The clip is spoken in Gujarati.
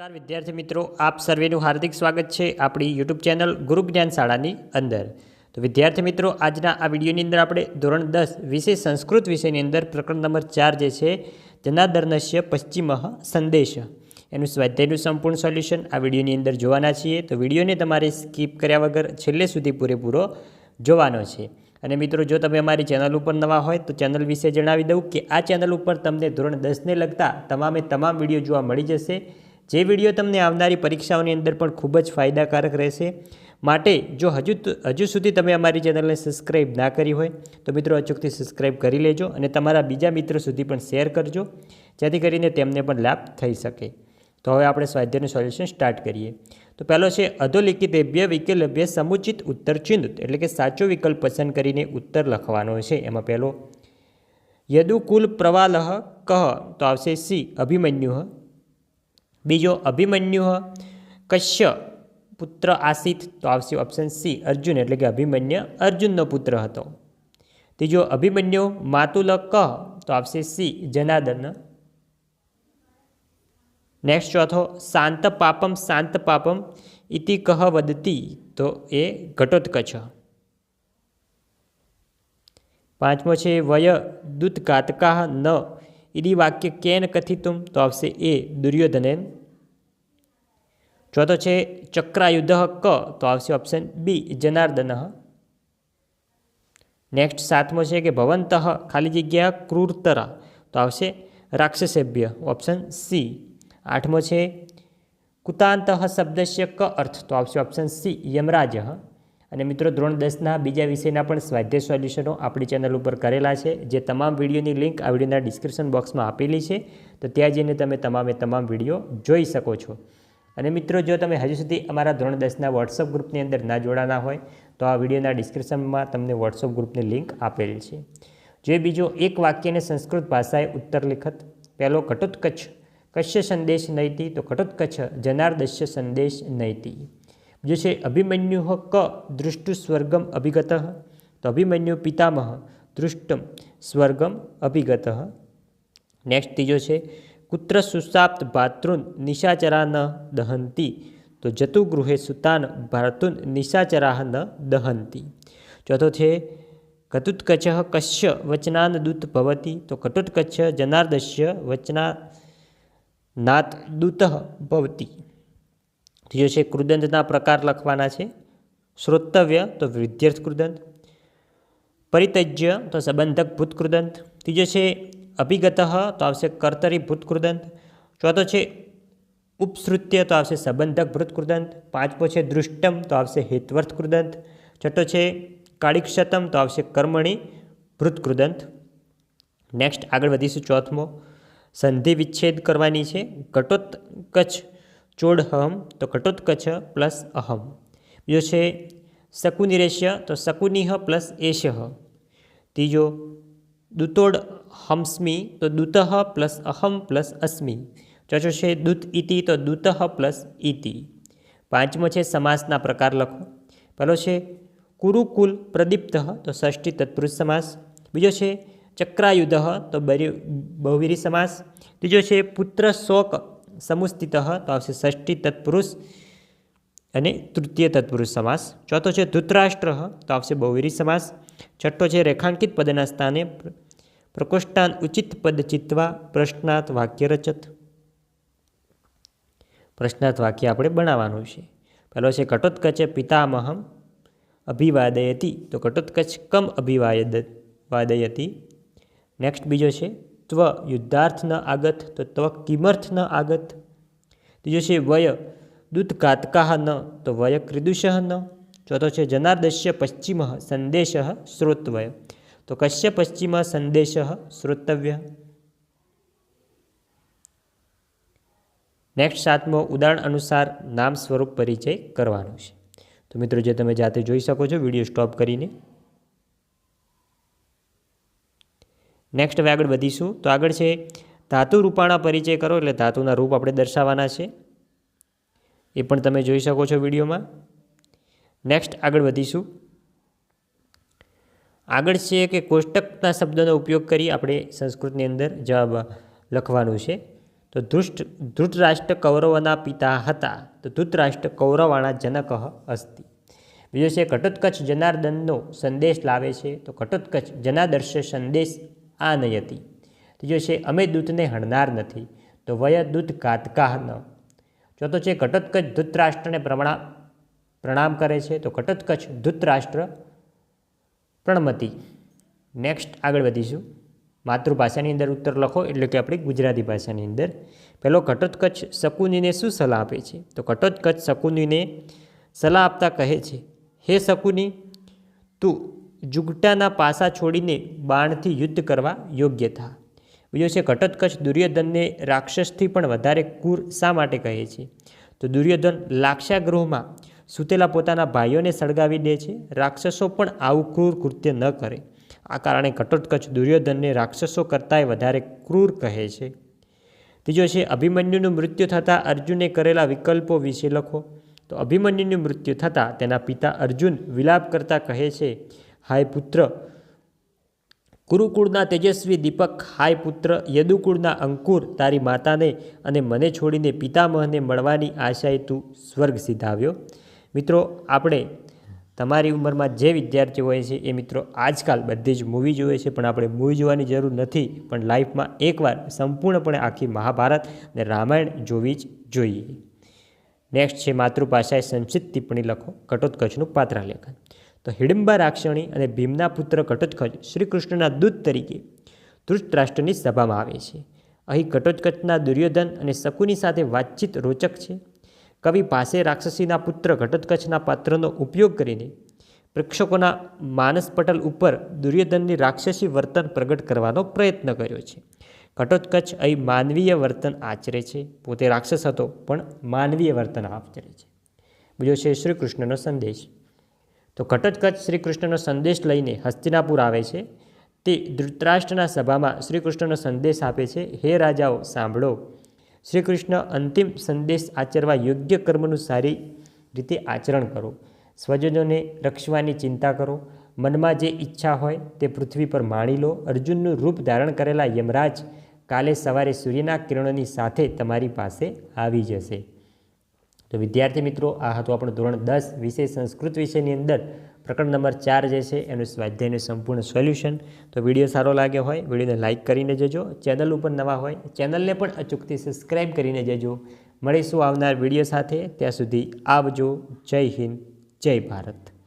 નમસ્કાર, વિદ્યાર્થી મિત્રો. આપ સર્વેનું હાર્દિક સ્વાગત છે આપણી યુટ્યુબ ચેનલ ગુરુ જ્ઞાન શાળાની અંદર. તો વિદ્યાર્થી મિત્રો, આજના આ વિડીયોની અંદર આપણે ધોરણ દસ વિશે, સંસ્કૃત વિષયની અંદર પ્રકરણ નંબર ચાર જે છે, જનાદર્નશ્ય પશ્ચિમ સંદેશ. એનું સ્વાધ્યાયનું સંપૂર્ણ સોલ્યુશન આ વિડીયોની અંદર જોવાના છીએ. તો વિડીયોને તમારે સ્કીપ કર્યા વગર છેલ્લે સુધી પૂરેપૂરો જોવાનો છે. અને મિત્રો, જો તમે અમારી ચેનલ ઉપર નવા હોય, તો ચેનલ વિશે જણાવી દઉં કે આ ચેનલ ઉપર તમને ધોરણ દસને લગતા તમામે તમામ વીડિયો જોવા મળી જશે. જે વીડિયો તમને આવનારી પરીક્ષાઓની અંદર પણ ખૂબ જ ફાયદાકારક રહેશે. માટે જો હજુ હજુ સુધી તમે અમારી ચેનલને સબસ્ક્રાઈબ ના કરી હોય, તો મિત્રો અચૂકથી સબસ્ક્રાઈબ કરી લેજો અને તમારા બીજા મિત્રો સુધી પણ શેર કરજો, જેથી કરીને તેમને પણ લાભ થઈ શકે. તો હવે આપણે સ્વાધ્યાયનું સોલ્યુશન સ્ટાર્ટ કરીએ. તો પહેલો છે, અધોલિખિત એભ્ય વિકલ્પભ્ય સમુચિત ઉત્તર ચિહ્નિત, એટલે કે સાચો વિકલ્પ પસંદ કરીને ઉત્તર લખવાનો છે. એમાં પહેલો યદુકુલ પ્રવાલહ કહ તો આવશે સી, અભિમન્યુ. બીજો અભિમન્યુ કશ્ય પુત્ર આસિત, તો આવશે ઓપ્શન સી અર્જુન, એટલે કે અભિમન્યુ અર્જુનનો પુત્ર હતો. ત્રીજો અભિમન્યુ માતુલ કહ તો આવશે સી જનાદન નેક્સ્ટ ચોથો, શાંત પાપમ શાંત પાપમ, ઇતિ કહ વદતી, તો એ ઘટોત્કચ. પાંચમો છે, વય દૂતઘાતકા ન ઇતિ વાક્ય કેન કથિતુમ? તો આવશે એ દુર્યોધનેન ચોથો છે ચક્રાયુદ્ધ ક, તો આવશે ઓપ્શન બી જનાર્દન. નેક્સ્ટ સાતમો છે કે ભવંત, ખાલી જગ્યા ક્રૂરતરા. તો આવશે રાક્ષસેભ્ય ઓપ્શન સી આઠમો છે, કુતાંત શબ્દસ્ય ક અર્થ. તો આવશે ઓપ્શન સી યમરાજ. અને મિત્રો ધોરણ દસના બીજા વિષયના પણ સ્વાધ્યાય સોલ્યુશનો આપણી ચેનલ ઉપર કરેલા છે, જે તમામ વિડીયોની લિંક આ વિડીયોના ડિસ્ક્રિપ્શન બોક્સમાં આપેલી છે, તો ત્યાં જઈને તમે તમામે તમામ વીડિયો જોઈ શકો છો. અને મિત્રો, જો તમે હજુ સુધી અમારા ધોરણ દસના વોટ્સઅપ ગ્રુપની અંદર ના જોડાના હોય, તો આ વિડીયોના ડિસ્ક્રિપ્શનમાં તમને વોટ્સઅપ ગ્રુપની લિંક આપેલ છે. જે બીજો એક વાક્યને સંસ્કૃત ભાષાએ ઉત્તર લિખત, પહેલો કટોત્કચ્છ કશ્ય સંદેશ નૈતિ, તો ઘટોત્કચ જનાર્દશ્ય સંદેશ નૈતિ. બીજો છે અભિમન્યુ ક દૃષ્ટુ સ્વર્ગમ અભિગત તો અભિમન્યુ પિતામહ દૃષ્ટમ સ્વર્ગમ અભિગત નેક્સ્ટ ત્રીજો છે કુત્ર સુસાપ્ત ભાતૃન નિશાચરા ન દહંતી તો જતુ ગૃહે સુતાન ભાતૃન નિશાચરા ન દહંતી ચોથો છે કટુત્કચ કશ્ય વચનાન દૂત ભવતી તો કટુત્કચ્છ જનાર્દશ્ય વચના નાત દૂત ભવતી ત્રીજો છે કૃદંતના પ્રકાર લખવાના છે. શ્રોતવ્ય તો વિદ્યાર્થ કૃદંત. પરિતજ્ય તો સંબંધક ભૂત કૃદંત. ત્રીજો છે અભિગત તો આવશે કર્તરી ભૂત કૃદંત. ચોથો છે ઉપસૃત્ય તો આવશે સંબંધક ભૃત કૃદંત. પાંચમો છે દૃષ્ટમ તો આવશે હેતવર્થ કૃદંત. છઠ્ઠો છે કાળિક્ષતમ તો આવશે કર્મણી ભૃત કૃદંત. નેક્સ્ટ આગળ વધીશું ચોથમો. સંધિ વિચ્છેદ કરવાની છે. ઘટોત્કચ ચોડહમ તો ઘટોત્કચ પ્લસ અહમ બીજો છે શકુનિરેશ્ય તો શકુનિહ પ્લસ એશ ત્રીજો દૂતોડ હમસ્મી તો દૂતઃ પ્લસ અહમ પ્લસ અસ્મી ચોથો છે દૂત ઇતિ તો દૂતઃ પ્લસ ઇતિ પાંચમો છે સમાસના પ્રકાર લખો પહેલો છે કુરુકુલ પ્રદીપ્ત તો ષષ્ઠી તત્પુરુષ સમાસ બીજો છે ચક્રાયુધ તો બહુવીરી સમાસ ત્રીજો છે પુત્ર શોક સમુસ્થિત, તો આવશે ષષ્ઠી તત્પુરુષ અને તૃતીય તત્પુરુષ સમાસ. ચોથો છે ધૃતરાષ્ટ્ર, તો આવશે બહુવીરી સમાસ. છઠ્ઠો છે રેખાંકિત પદના સ્થાને પ્ર- પ્રકોષ્ઠાન ઉચિત પદ ચિત્વા પ્રશ્નાત વાક્ય રચત. પ્રશ્નાર્થ વાક્ય આપણે બનાવવાનું છે. પહેલો છે કટોત્કચે પિતામહમ અભિવાદયતી, તો કટોત્કચ કમ અભિવાદ વાદયતી. નેક્સ્ટ બીજો છે ત્વ યુદ્ધાર્થ ન આગત તો ત્વ કિમર્થ ન આગત ત્રીજો છે વય દૂતઘાતકા ન તો વય ક્રિદુષ ન ચોથો છે જનાર્દશ્ય પશ્ચિમ સંદેશ શ્રોતવય તો કશ્ય પશ્ચિમ સંદેશ શ્રોતવ્ય નેક્સ્ટ સાતમો ઉદાહરણ અનુસાર નામ સ્વરૂપ પરિચય કરવાનો છે તો મિત્રો જે તમે જાતે જોઈ શકો છો વીડિયો સ્ટોપ કરીને નેક્સ્ટ હવે આગળ વધીશું. તો આગળ છે, ધાતુ રૂપાણા પરિચય કરો, એટલે ધાતુના રૂપ આપણે દર્શાવવાના છે. એ પણ તમે જોઈ શકો છો વિડીયોમાં. નેક્સ્ટ આગળ વધીશું. આગળ છે કે કોષ્ટકના શબ્દનો ઉપયોગ કરી આપણે સંસ્કૃતની અંદર જવાબ લખવાનું છે. તો ધૃષ્ટ, ધૃતરાષ્ટ્ર કૌરવના પિતા હતા. તો ધૃતરાષ્ટ્ર કૌરવાણા જનક અસ્તિ. બીજો છે, ઘટોત્કચ જનાર્દનનો સંદેશ લાવે છે. તો ઘટોત્કચ જનાદર્શ સંદેશ આ નયતી ત્રીજો છે, અમે દૂતને હણનાર નથી, તો વય દૂત કાતકાહ ન. ચોથો છે, ઘટોત્કચ ધૂતરાષ્ટ્રને પ્રમાણ, પ્રણામ કરે છે, તો ઘટોત્કચ ધૂતરાષ્ટ્ર પ્રણમતી. નેક્સ્ટ આગળ વધીશું. માતૃભાષાની અંદર ઉત્તર લખો, એટલે કે આપણી ગુજરાતી ભાષાની અંદર. પહેલો, ઘટોત્કચ શકુનીને શું સલાહ આપે છે? તો ઘટોત્કચ શકુનીને સલાહ આપતા કહે છે, હે શકુની, તું જુગટાના પાસા છોડીને બાણથી યુદ્ધ કરવા યોગ્ય થા. બીજો છે ઘટોત્કચ દુર્યોધનને રાક્ષસથી પણ વધારે કુર શા માટે કહે છે? તો દુર્યોધન લાક્ષાગૃહમાં સૂતેલા પોતાના ભાઈઓને સળગાવી દે છે. રાક્ષસો પણ આવું ક્રૂર કૃત્ય ન કરે. આ કારણે ઘટોત્કચ દુર્યોધનને રાક્ષસો કરતાંય વધારે ક્રૂર કહે છે. ત્રીજો છે, અભિમન્યુનું મૃત્યુ થતાં અર્જુને કરેલા વિકલ્પો વિશે લખો. તો અભિમન્યુનું મૃત્યુ થતાં તેના પિતા અર્જુન વિલાપ કરતાં કહે છે હાય પુત્ર. કુરુકુળના તેજસ્વી દીપક, હાય પુત્ર, યદુકુળના અંકુર, તારી માતાને અને મને છોડીને પિતામહને મળવાની આશાએ તું સ્વર્ગ સિધાવ્યો મિત્રો, આપણે તમારી ઉંમરમાં જે વિદ્યાર્થીઓ હોય છે, એ મિત્રો આજકાલ બધી જ મૂવી જોઈએ છે, પણ આપણે મૂવી જોવાની જરૂર નથી, પણ લાઈફમાં એકવાર સંપૂર્ણપણે આખી મહાભારત અને રામાયણ જોવી જ જોઈએ. નેક્સ્ટ છે માતૃભાષાએ સંક્ષિપ્ત ટિપ્પણી લખો. ઘટોત્કચનું પાત્રાલેખન. તો હિડિંબા રાક્ષણી અને ભીમના પુત્ર ઘટોત્કચ શ્રી કૃષ્ણના દૂત તરીકે ધૃતરાષ્ટ્રની સભામાં આવે છે. અહીં ઘટોત્કચના દુર્યોધન અને શકુની સાથે વાતચીત રોચક છે. કવિ પાસે રાક્ષસીના પુત્ર ઘટોત્કચના પાત્રનો ઉપયોગ કરીને પ્રેક્ષકોના માનસ પટલ ઉપર દુર્યોધનની રાક્ષસી વર્તન પ્રગટ કરવાનો પ્રયત્ન કર્યો છે. ઘટોત્કચ અહીં માનવીય વર્તન આચરે છે. પોતે રાક્ષસ હતો, પણ માનવીય વર્તન આચરે છે. બીજો છે શ્રી કૃષ્ણનો સંદેશ. તો ઘટોત્કચ શ્રી કૃષ્ણનો સંદેશ લઈને હસ્તિનાપુર આવે છે. તે ધૃતરાષ્ટ્રના સભામાં શ્રી કૃષ્ણનો સંદેશ આપે છે. હે રાજાઓ, સાંભળો. શ્રી કૃષ્ણ અંતિમ સંદેશ આચરવા યોગ્ય કર્મનું સારી રીતે આચરણ કરો. સ્વજનોને રક્ષવાની ચિંતા કરો. મનમાં જે ઈચ્છા હોય તે પૃથ્વી પર માણી લો. અર્જુનનું રૂપ ધારણ કરેલા યમરાજ કાલે સવારે સૂર્યના કિરણોની સાથે તમારી પાસે આવી જશે. તો વિદ્યાર્થી મિત્રો, આ હતું આપણું ધોરણ દસ વિષય સંસ્કૃત વિષયની અંદર. પ્રકરણ નંબર ચાર જે છે, એનું સ્વાધ્યાયનું સંપૂર્ણ સોલ્યુશન. તો વીડિયો સારો લાગ્યો હોય, વિડીયોને લાઇક કરીને જજો. ચેનલ ઉપર નવા હોય, ચેનલને પણ અચૂકથી સબસ્ક્રાઈબ કરીને જજો. મળીશું આવનાર વીડિયો સાથે. ત્યાં સુધી આવજો. જય હિન્દ, જય ભારત.